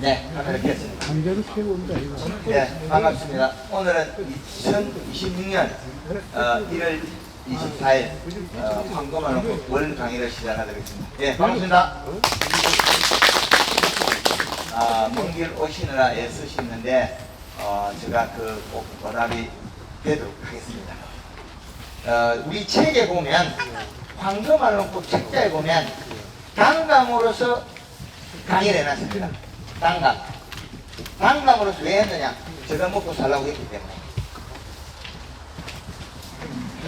네, 켰습니다. 강제로 세운다 이거. 네, 반갑습니다. 오늘은 2026년 어, 1월 24일 어, 황금한 월 강의를 시작하겠습니다. 예, 반갑습니다. 아, 먼길 오시느라 애쓰시는데 어, 제가 그꼭 보답이 되도록 하겠습니다. 어, 우리 책에 보면 황금알롱국 책자에 보면 단감으로서 강의를 해놨습니다. 단감. 단감으로서 왜 했느냐? 제가 먹고 살라고 했기 때문에.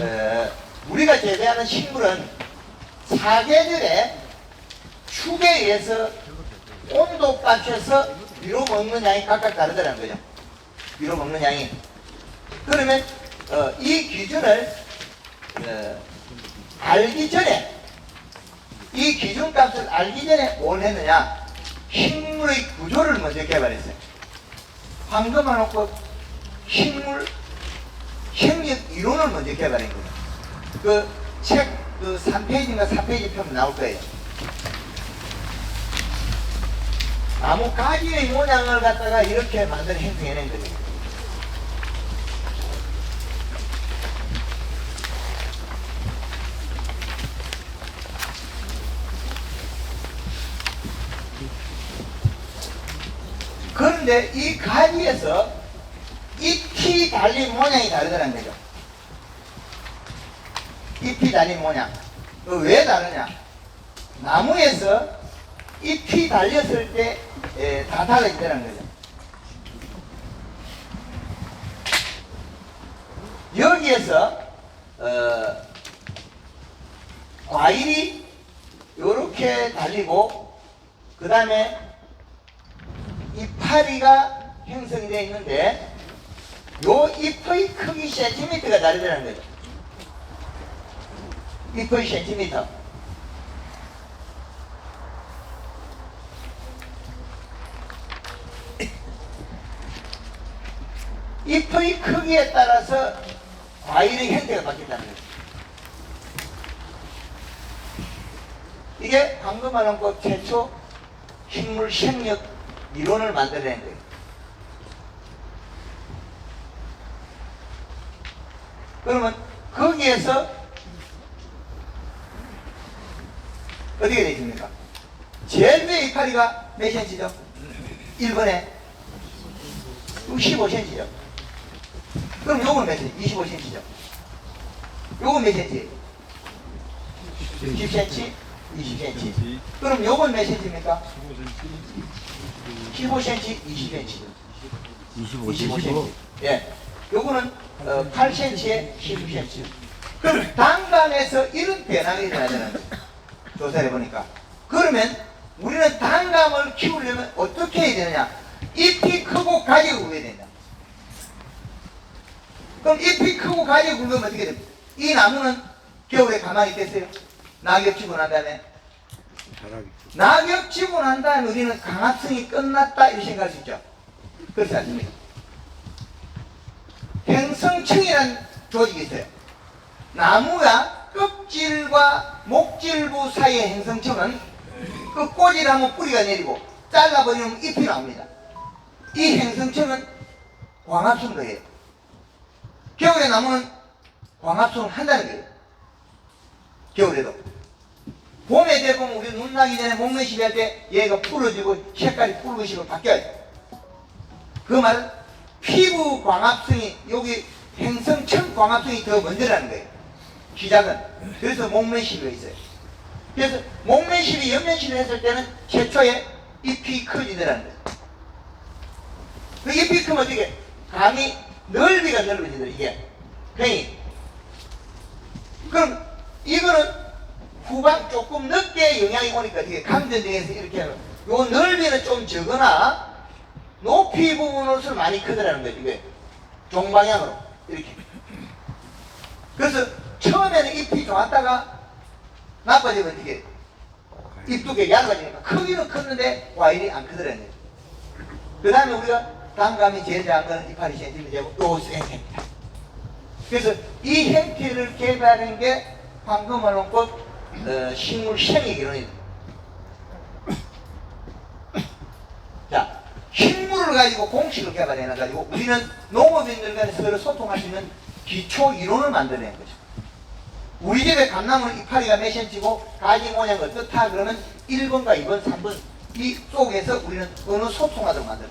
어, 우리가 재배하는 식물은 사계절에 축에 의해서 온도 맞춰서 위로 먹는 양이 각각 다르다는 거죠. 위로 먹는 양이. 그러면 어, 이 기준을 어, 알기 전에 이 기준값을 알기 전에 뭘 했느냐? 식물의 구조를 먼저 개발했어요. 황금한옥법 식물 생력 이론을 먼저 개발한 거예요. 그책그 3페이지인가 4페이지 펴면 나올 거예요. 나무 가지의 모양을 갖다가 이렇게 만든 행성해낸 거죠. 그런데 이 가지에서 잎이 달린 모양이 다르다는 거죠. 잎이 달린 모양. 그왜 다르냐? 나무에서 잎이 달렸을 때 다 달라진다는 거죠. 여기에서 어, 과일이 이렇게 달리고 그 다음에 이파리가 형성이 되어 있는데 요 잎의 크기 센티미터가 다르다는 거죠. 잎의 센티미터. 잎의 크기에 따라서 과일의 형태가 바뀐다는 거죠. 이게 방금 말한 것 최초 식물 생력 이론을 만들어낸 거예요. 그러면 거기에서 어떻게 되십니까? 제일 위에 이파리가 몇 cm죠? 1번에 15cm죠. 그럼 요건 몇 cm? 25cm죠. 요건 몇 cm? 10cm? 20cm. 그럼 요건 몇 cm입니까? 15cm, 20cm. 25cm. 예. 요거는 어, 8cm에 16cm. 그럼 단감에서 이런 변화가 일어나잖아요. 조사를 해보니까. 그러면 우리는 단감을 키우려면 어떻게 해야 되느냐? 잎이 크고 가지가 굵어야 된다. 그럼 잎이 크고 가지가 굵으면 어떻게 됩니까? 이 나무는 겨울에 가만히 있겠어요? 낙엽 치고 난 다음에 낙엽 치고 난 다음에 우리는 강압성이 끝났다 이렇게 생각할 수 있죠. 그렇지 않습니까? 행성층이라는 조직이 있어요. 나무가 껍질과 목질부 사이의 행성층은 그 꼬지를 하면 뿌리가 내리고 잘라버리면 잎이 나옵니다. 이 행성층은 광합성 거예요. 겨울에 나무는 광합성을 한다는 거예요. 겨울에도. 봄에 되면 우리 눈 나기 전에 목매시비 할때 얘가 풀어지고 색깔이 붉은색으로 바뀌어요. 그 말은 피부 광합성이 여기 행성층 광합성이 더 먼저라는 거예요. 시작은. 그래서 목매시비가 있어요. 그래서 목매시비, 연면시비 했을 때는 최초에 잎이 커지더라는 거예요. 그 잎이 크면 어떻게? 감이 넓이가 넓어지더라 이게. 괜히. 그럼 이거는 후반 조금 늦게 영향이 오니까 어떻게 감전등에서 이렇게 하면 요. 넓이는 좀 적으나 높이 부분으로서 많이 크더라는 거지 왜? 종방향으로. 이렇게. 그래서 처음에는 잎이 좋았다가 나빠지면 어떻게 잎 두께 얇아지니까 크기는 컸는데 과일이 안 크더라는 거지 그 다음에 우리가 단감이 제일 작은 거는 이파리 센티미터고 요 형태입니다. 그래서 이 형태를 개발한 게 황금알롱법 어, 식물 생의 기론입니다. 자, 식물을 가지고 공식을 개발해 놔가지고 우리는 농업인들 간에 서로 소통할 수 있는 기초 이론을 만들어낸 거죠. 우리 집에 감나무는 이파리가 몇 센치고 가지 모양은 어떻다 그러면 1번과 2번, 3번 이 속에서 우리는 어느 소통하도록 만들어.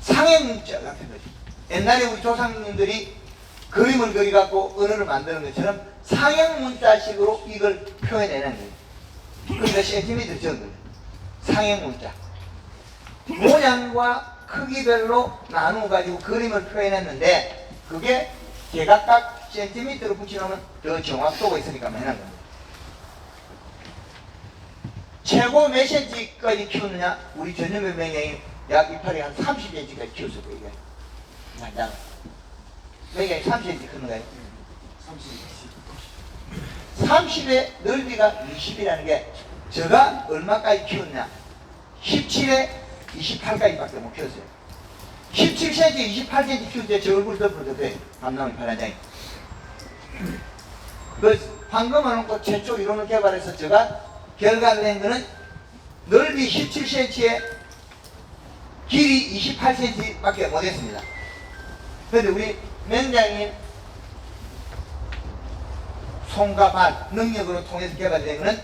상행 문자 같은 거지. 옛날에 우리 조상님들이 그림을 그려갖고 언어를 만드는 것처럼 상행 문자식으로 이걸 표현해낸 거예요. 그러니까 센티미터 정도. 상행 문자. 모양과 크기별로 나누어 가지고 그림을 표현했는데 그게 제각각 센티미터로 붙여놓으면 더 정확도가 있으니까 해놓은 겁니다. 최고 몇 센치까지 키우느냐? 우리 전염병 명령이 약 이파리 한 30cm까지 키웠을 거예요. 이게. 양. 명령이 30cm 크는 거예요. 30의 넓이가 20이라는 게 제가 얼마까지 키웠냐? 17에 28까지밖에 못 키웠어요. 17cm, 28cm 키울 때제 얼굴 덮어도 돼. 감나무 파란장이. 그 황금을 놓고 최초 이론을 개발해서 제가 결과를 낸 거는 넓이 17cm에 길이 28cm밖에 못했습니다. 그런데 우리 명장님 발 능력으로 통해서 개발된 거는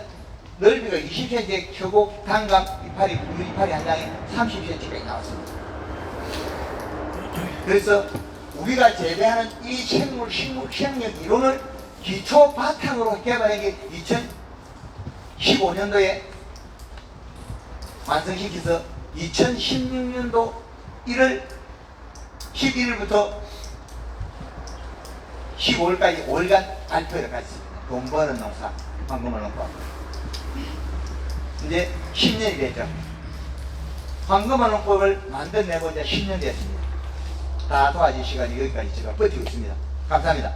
넓이가 20cm에 켜고 단감 이파리 유 이파리 한 장에 30cm까지 나왔습니다. 그래서 우리가 재배하는 이 생물 식물 시행력 이론을 기초 바탕으로 개발한 게 2015년도에 완성시켜서 2016년도 1월 11일부터 15일까지 5일간 발표를 갔습니다. 돈 버는 농사, 황금을 농사. 이제 10년이 됐죠. 황금을 농법을 만들어내고 이제 10년 됐습니다. 다 도와줄 시간이 여기까지 제가 버티고 있습니다. 감사합니다.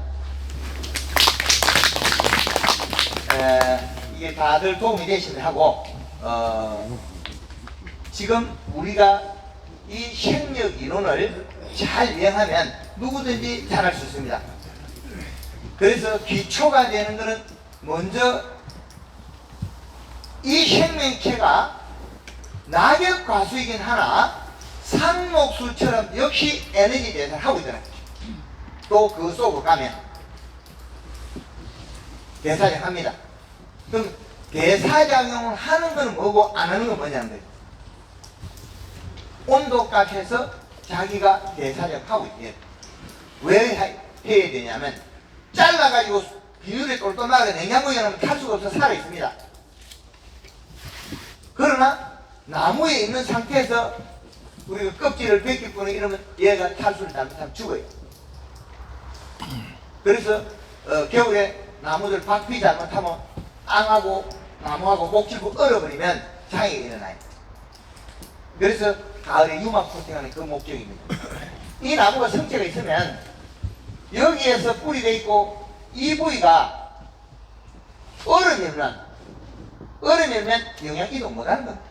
에, 이게 다들 도움이 되시면 하고, 어, 지금 우리가 이 생력 이론을 잘 이해하면 누구든지 잘할 수 있습니다. 그래서 기초가 되는 것은 먼저 이 생명체가 낙엽 과수이긴 하나 산목수처럼 역시 에너지 대사를 하고 있잖아요. 또 그 속으로 가면 대사작합니다. 그럼 대사작용을 하는 건 뭐고 안 하는 건 뭐냐는 거예요. 온도값에서 자기가 대사작하고 있대요. 왜 하- 해야 되냐면 잘라가지고 비늘에 똘똘하게 냉장고에 넣으면 탈 수가 없어 살아 있습니다. 그러나 나무에 있는 상태에서 우리가 껍질을 벗기거나 이러면 얘가 탈수를 잘못하면 죽어요. 그래서 어, 겨울에 나무들 박피 잘못하면 앙하고 나무하고 목질고 얼어버리면 장애가 일어나요. 그래서 가을에 유막 코팅하는 그 목적입니다. 이 나무가 성체가 있으면 여기에서 뿌리 돼 있고 이 부위가 얼으면 얼으면 영양 이동 못하는 겁니다.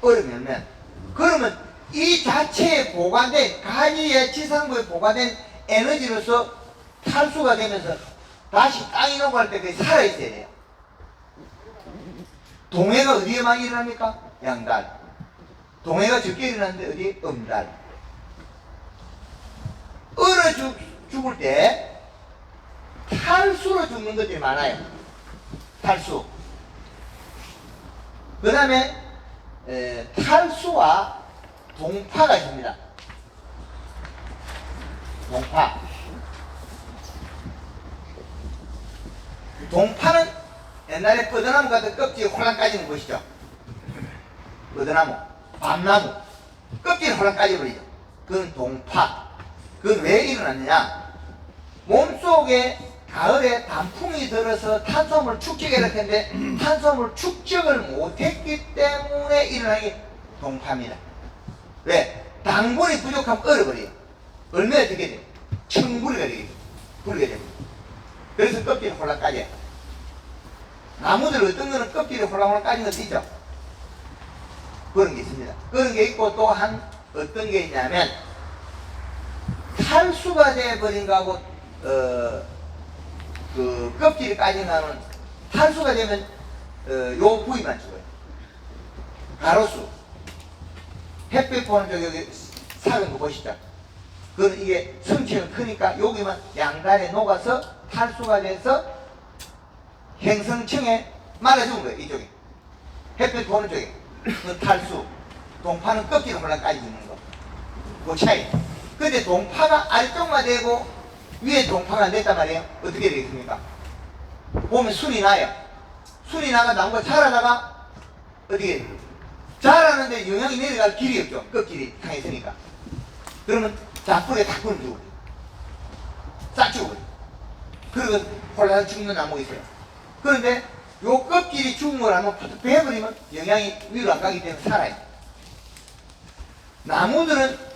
얼으면 그러면 이 자체에 보관된 가지의 지상부에 보관된 에너지로서 탈수가 되면서 다시 땅이 녹을 때까지 살아있어야 돼요. 동해가 어디에 많이 일어납니까? 양달. 동해가 적게 일어나는데 어디? 음달. 얼어 죽, 죽을 때 탈수로 죽는 것들이 많아요. 탈수. 그 다음에 탈수와 동파가 있습니다. 동파. 동파는 옛날에 뻗어나무 같은 껍질이 홀랑 까지는 것이죠. 뻗어나무, 밤나무, 껍질이 홀랑 까져버리죠. 그건 동파. 그건 왜 일어났느냐? 몸속에 가을에 단풍이 들어서 탄수화물 축적을 할 텐데 탄수화물 축적을 못했기 때문에 일어나는 게 동파입니다. 왜? 당분이 부족하면 얼어버려요. 얼마나 되게 돼? 청부리가 되게 돼. 부리가 됩니다. 그래서 껍질이 홀랑 까져요. 나무들 어떤 거는 껍질이 홀랑홀랑 까진 것도 있죠. 그런 게 있습니다. 그런 게 있고 또 한 어떤 게 있냐면 탈수가 돼버린 거하고 어, 그 껍질이 까진 거는 탈수가 되면 어, 요 부위만 죽어요. 가로수. 햇빛 보는 쪽 여기 사는 거 보시죠. 그건 이게 성체가 크니까 여기만 양단에 녹아서 탈수가 돼서 행성층에 말아주는 거예요, 이쪽에. 햇빛 보는 쪽에. 그 탈수. 동파는 껍질을 올라까지 있는 거. 그 차이. 근데 동파가 아래쪽만 되고 위에 동파가 안 됐단 말이에요. 어떻게 되겠습니까? 보면 술이 나요. 술이 나가 나무가 자라다가 어떻게 돼요? 자라는데 영향이 내려갈 길이 없죠. 끝길이 상했으니까. 그러면 작불에 다 죽어요. 싹 죽어요. 그리고 홀라서 죽는 나무가 있어요. 그런데 요걸 한번 푸득 베어버리면 영향이 위로 안 가기 때문에 살아요. 나무들은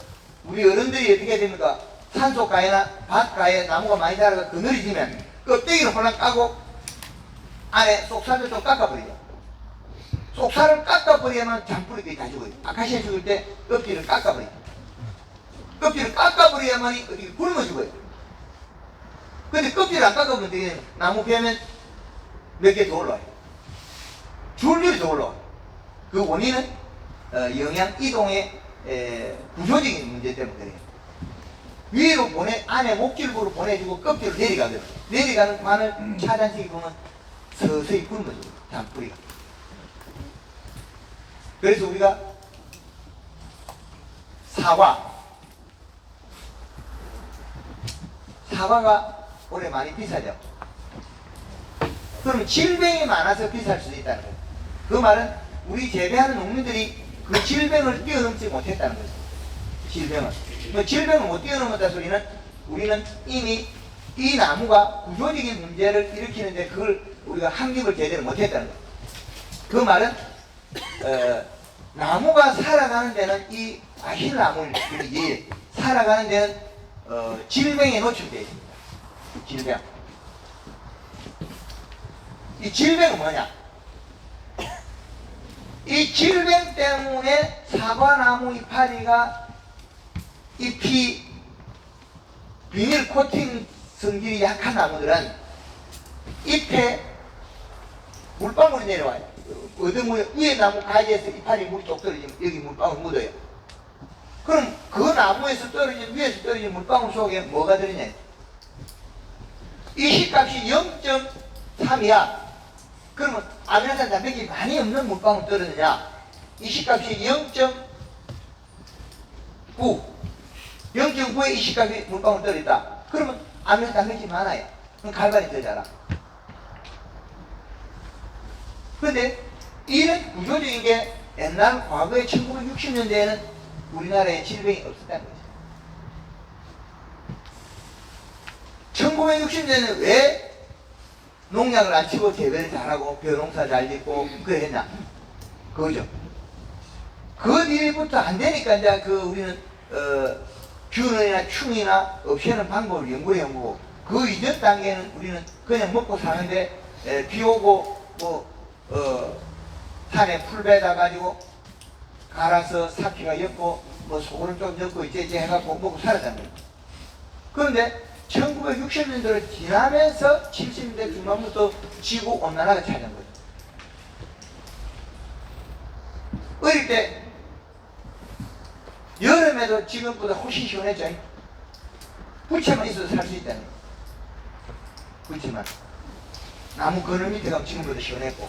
우리 어른들이 어떻게 해야 됩니까? 산속 가에나 밭가에 나무가 많이 자라가 그늘이 지면 껍데기를 홀랑 까고 안에 속살을 좀 깎아버리죠. 속살을 깎아버리면 잔뿌리들이 다 죽어요. 아카시아 죽을 때 껍질을 깎아버리죠. 껍질을 깎아버려야만이 어떻게 굶어 죽어요. 근데 껍질을 안 깎아보면 되게 나무 벼면 몇 개 더 올라와요. 줄줄이 더 올라와요. 그 원인은 어, 영양 이동의 에, 구조적인 문제 때문에. 위로 보내, 안에 목줄부로 보내주고 껍질로 내려가거든. 내려가는 관을 차단시키 보면 서서히 굶어져요. 잔뿌리가. 그래서 우리가 사과, 사과가 올해 많이 비싸죠. 그럼 질병이 많아서 비쌀 수도 있다는 거예요. 그 말은 우리 재배하는 농민들이 그 질병을 뛰어넘지 못했다는 거죠. 질병을. 뭐 질병을 못 뛰어넘었다 소리는 우리는 이미 이 나무가 구조적인 문제를 일으키는데 그걸 우리가 합립을 제대로 못했다는 거예요. 그 말은 어, 나무가 살아가는 데는 이 아힐나무를 이 살아가는 데는 어, 질병에 노출되어 있습니다. 질병. 이 질병은 뭐냐? 이 질병 때문에 사과나무 이파리가 잎이 비닐 코팅 성질이 약한 나무들은 잎에 물방울이 내려와요. 어둠을 위에 나무 가지에서 이파리 물이 쪽 떨어지면 여기 물방울 묻어요. 그럼 그 나무에서 떨어진 위에서 떨어진 물방울 속에 뭐가 들어있냐? 이 시값이 0.3이야. 그러면 아미노산 단백질이 많이 없는 물방울 떨어지냐? 이 시값이 0.9. 0.9에 이 시값이 물방울 떨어졌다. 그러면 아미노산 단백질이 많아요. 그럼 갈반이 더 자라. 근데 이런 구조적인 게 옛날 과거에 1960년대에는 우리나라에 질병이 없었다는 거죠. 1960년에는 왜 농약을 안 치고 재배를 잘하고 벼농사 잘 짓고 그래 했나? 그거죠. 그 뒤부터 안 되니까 이제 그 우리는 어, 균이나 충이나 없애는 방법을 연구해 온 거고 그 이전 단계는 우리는 그냥 먹고 사는데 에, 비 오고 뭐 어, 산에 풀 베다 가지고 갈아서 삭히가 엮고 뭐 소금을 좀 넣고 이제 이제 해갖고 먹고 살았단 말이에요. 그런데 1960년대를 지나면서 70년대 중반부터 지구 온난화가 찾아온 거죠. 어릴 때 여름에도 지금보다 훨씬 시원했죠. 부채만 있어도 살수 거예요. 부채만. 나무 그늘 밑에 가면 지금보다 시원했고.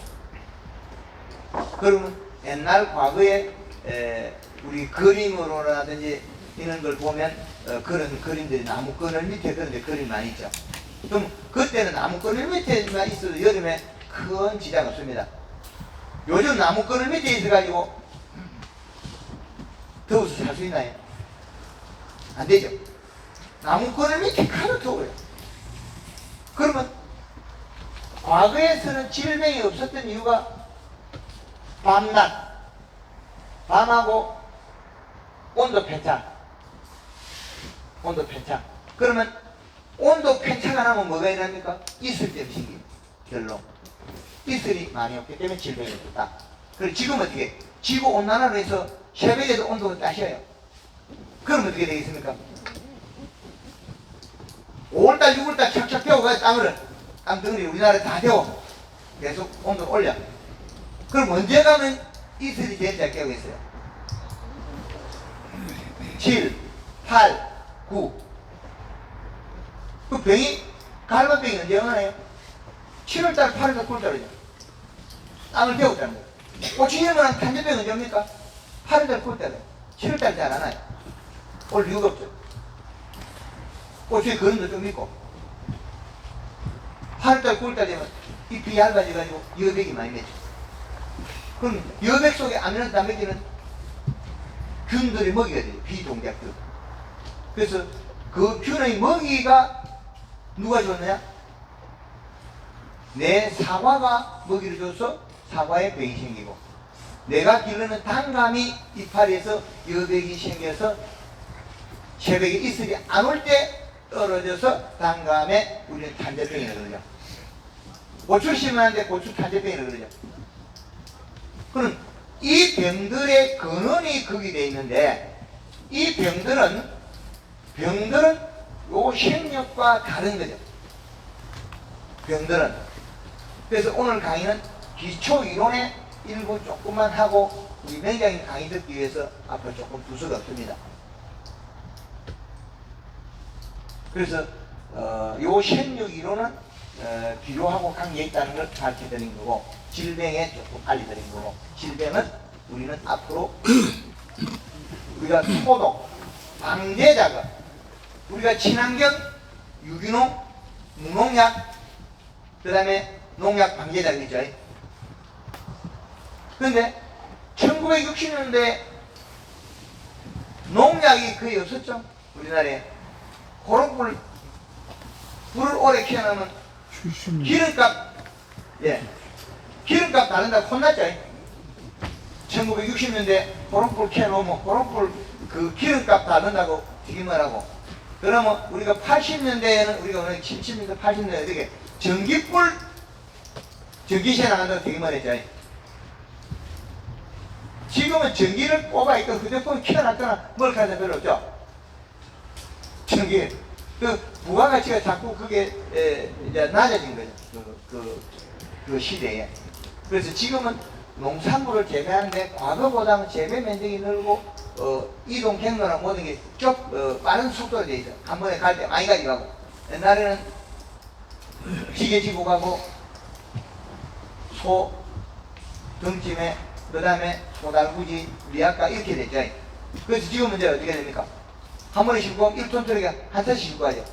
그러면 옛날 과거에 에, 우리 그림으로라든지 이런 걸 보면 어, 그런 그림들이 나무 그늘 밑에 그런 데 그림 많이 있죠. 그럼 그때는 나무 그늘 밑에만 있어도 여름에 큰 지장 없습니다. 요즘 나무 그늘 밑에 있어가지고 더워서 살 수 있나요? 안 되죠. 나무 그늘 밑에 가도 더워요. 그러면 과거에서는 질병이 없었던 이유가 밤낮, 밤하고 온도 편차. 온도 편차. 그러면 온도 편차가 나면 뭐가 일어납니까? 이슬 때문에 생겨요. 결론. 이슬이 많이 없기 때문에 질병이 없다. 그리고 지금 어떻게? 지구 온난화로 해서 새벽에도 온도가 따셔요. 그럼 어떻게 되겠습니까? 5월달, 6월달 착착 데워가 땅을, 땅덩어리 우리나라에 다 데워. 계속 온도를 올려. 그럼 언제 가면 이슬이 제일 잘 깨고 있어요. 7, 8, 9. 그 병이, 갈반병이 언제 영하나요? 7월달, 8월달, 9월달이죠. 땅을 배웠다는 거예요. 고추염은 탄저병 언제 옵니까? 8월달, 9월달에. 7월달 잘 안 와요. 올 이유가 없죠. 고추에 그림도 좀 있고. 8월달, 9월달 되면 잎이 얇아져가지고 여백이 많이 맺죠. 그럼 여백 속에 아미노 단백질은 균들의 먹이가 돼요. 비동작들. 그래서 그 균의 먹이가 누가 줬느냐? 내 사과가 먹이를 줘서 사과에 병이 생기고 내가 기르는 단감이 이파리에서 여백이 생겨서 새벽에 이슬이 안 올 때 떨어져서 단감에 우리는 탄저병이라 그러죠. 고추 심었는데 고추 탄저병이라 그러죠. 그럼 이 병들의 근원이 거기 돼 있는데 이 병들은 병들은 요 생력과 다른 거죠. 병들은 그래서 오늘 강의는 기초 이론의 일부 조금만 하고 우리 맹장인 강의 듣기 위해서 앞으로 조금 두서가 없습니다. 그래서 어, 요 생력 이론은 어, 필요하고 관계 있다는 걸 가르쳐 드린 거고 질병에 조금 알려드린 거고 질병은 우리는 앞으로 우리가 소독, 방제 작업, 우리가 친환경, 유기농, 무농약, 그 다음에 농약 방제 작업이죠. 그런데 1960년대 농약이 거의 없었죠. 우리나라에. 그런 물, 불을 오래 키워놓으면 70년. 기름값, 예. 기름값 다른다고 혼났죠. 1960년대 호롱불 캐놓으면 호롱불 그 기름값 다른다고 튀김을 하고 그러면 우리가 80년대에는 우리가 오늘 70년대, 80년대 어떻게 전기불 전기세 나간다고 튀김을 했죠. 지금은 전기를 뽑아 있고 휴대폰 켜놨거나 뭘 하는 별로 없죠. 전기 그 부가가치가 자꾸 그게 에, 이제 낮아진 거죠. 그, 그, 그 시대에. 그래서 지금은 농산물을 재배하는데 과거보다는 재배 면적이 늘고 어, 이동 경로랑 모든 게좀 어, 빠른 속도로 돼 있어. 한 번에 갈 때 많이 가져가고 옛날에는 기계 지고 가고 소 등짐에 그 다음에 소달구지 리아까 이렇게 됐죠. 그래서 지금은 이제 어떻게 됩니까? 한 번에 싣고 1톤 트럭에 한 톤씩 싣고 가죠.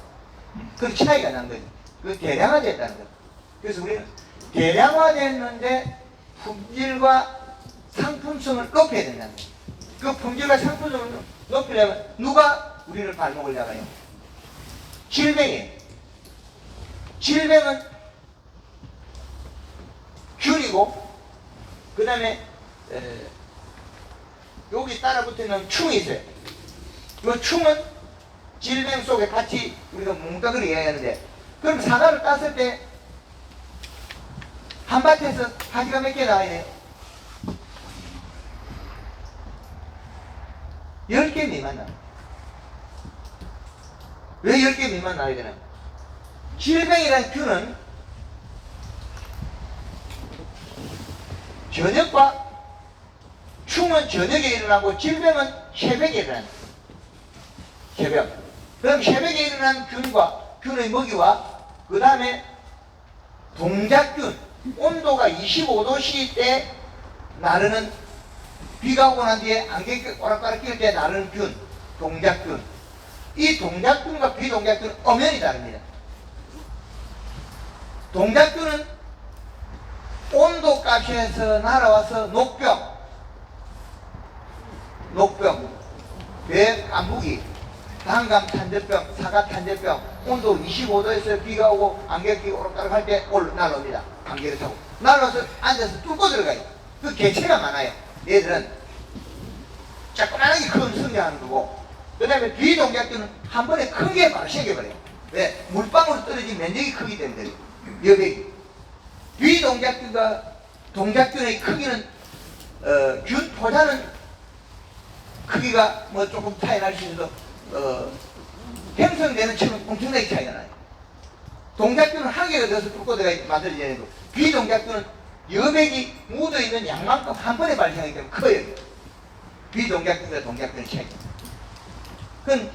그 차이가 난 거죠. 그 대량화됐다는 거죠. 그래서 우리는 대량화됐는데 품질과 상품성을 높여야 된다는 거예요. 그 품질과 상품성을 높이려면 누가 우리를 발목을 잡아요? 질병이에요. 질병은 균이고 그 다음에 여기 따라 붙어있는 충이 있어요. 이 충은 질병 속에 같이 우리가 뭉뚱그리 이야기하는데 그럼 사과를 땄을 때 한 밭에서 가지가 몇 개 나와야 돼요? 10개 미만 나와요. 왜 10개 미만 나와야 되나? 질병이라는 균은 저녁과 충은 저녁에 일어나고 질병은 새벽에 일어나는. 새벽. 그럼 새벽에 일어난 균과 균의 먹이와 그 다음에 동작균 온도가 25도씨 때 나르는 비가 오고 난 뒤에 안개 오락가락 낄때 나르는 균 동작균 이 동작균과 비동작균은 엄연히 다릅니다. 동작균은 온도 값에서 날아와서 녹병 녹병 배 안부기 단감 탄저병, 사과 탄저병, 온도 25도에서 비가 오고 안개 끼고 오락가락 할 때올 날라옵니다. 안개를 타고. 날라와서 앉아서 뚫고 들어가요. 그 개체가 많아요. 얘들은 조그만하게 큰 성장하는 거고, 그 다음에 비동작균은 한 번에 큰게 바로 생겨버려요. 왜? 물방울이 떨어진 면적이 크기 때문에, 여백이. 비동작균과 동작균의 크기는, 어, 균 포자는 크기가 뭐 조금 차이 날 수 있어도 어, 형성되는 층은 엄청나게 차이가 나요. 동작균은 한 개가 돼서 뚫고 들어가 만들어지는 거. 비동작균은 여백이 묻어있는 양만큼 한 번에 발생하기 때문에 커요. 비동작균과 동작균의 차이. 그건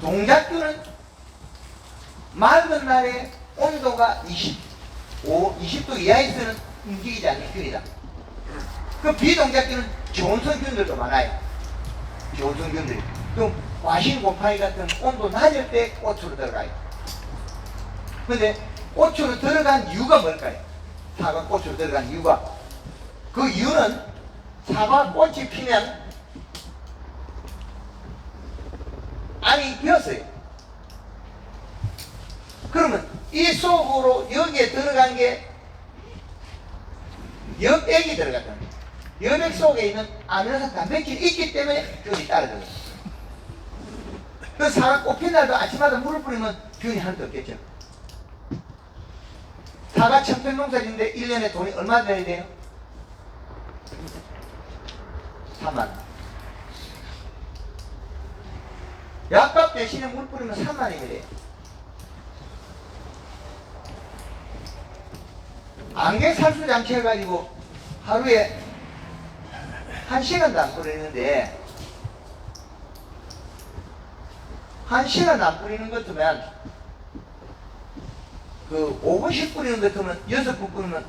동작균은 맑은 날에 온도가 25, 20도 이하에서는 움직이지 않는 균이다. 그 비동작균은 좋은성균들도 많아요. 좋은성균들이. 그럼 와신 곰팡이 같은 온도 낮을 때 꽃으로 들어가요. 근데 꽃으로 들어간 이유가 뭘까요? 사과 꽃으로 들어간 이유가 그 이유는 사과 꽃이 피면 안이 비었어요. 그러면 이 속으로 여기에 들어간 게 여백이 들어갔다. 여백 속에 있는 아미노산 단백질이 있기 때문에 균이 따라들어요. 그 사과 꽃핀 날도 아침마다 물을 뿌리면 균이 하나도 없겠죠. 사과 청평농사진데 1년에 돈이 얼마 들어야 돼요? 3만 원. 약값 대신에 물 뿌리면 3만 원이 돼요. 안개 살수 장치 해가지고 하루에 한 시간도 안 뿌리는데 한 시간 안 뿌리는 것 같으면 그 5분씩 뿌리는 것 같으면 6분 뿌리면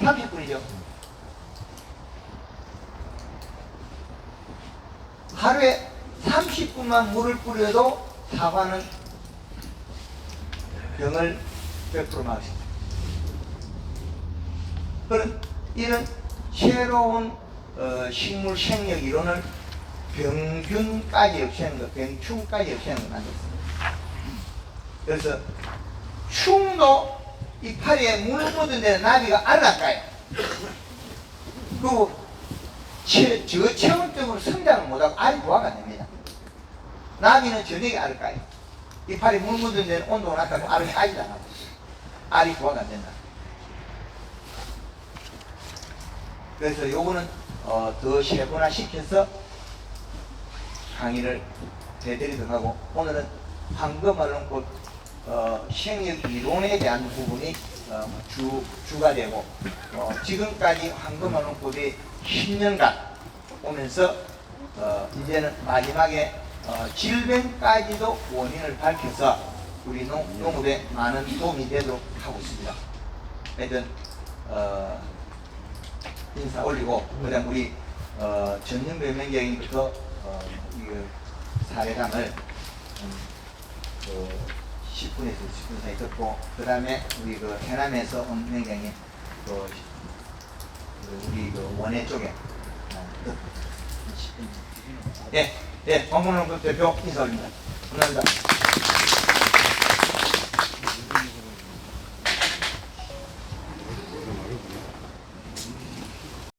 30분이죠. 하루에 30분만 물을 뿌려도 사과는 병을 100% 막을 수 있습니다. 그런 이런 새로운 어, 식물 생력 이론을 병균까지 없애는 것, 병충까지 없애는 걸 만들었습니다. 그래서 충도 이파리에 물 묻은 데는 나비가 알아가요. 그리고 체, 저체온적으로 성장을 못하고 알이 부화가 안 됩니다. 나비는 저녁에 알을 까요. 이파리 물 묻은 데는 온도가 낮다고 알이 까지도 안 하고 알이 부화가 안 된다. 그래서 요거는 어, 더 세분화 시켜서 강의를 해드리도록 하고 오늘은 황금알론꽃 어, 생력 이론에 대한 부분이 어, 주, 주가 되고 어, 지금까지 황금알론꽃이 10년간 오면서 어, 이제는 마지막에 어, 질병까지도 원인을 밝혀서 우리 농, 농업에 많은 도움이 되도록 하고 있습니다. 하여튼 어, 인사 올리고 그다음 우리 어, 전현배 명장님부터 어, 사례담을 음, 그 10분에서 10분 사이 듣고 그 다음에 우리 그 해남에서 온 명장님 그, 그 우리 그 원해 쪽에 어, 듣- 10분. 예, 예, 황문홍 대표 인사 올립니다. 감사합니다.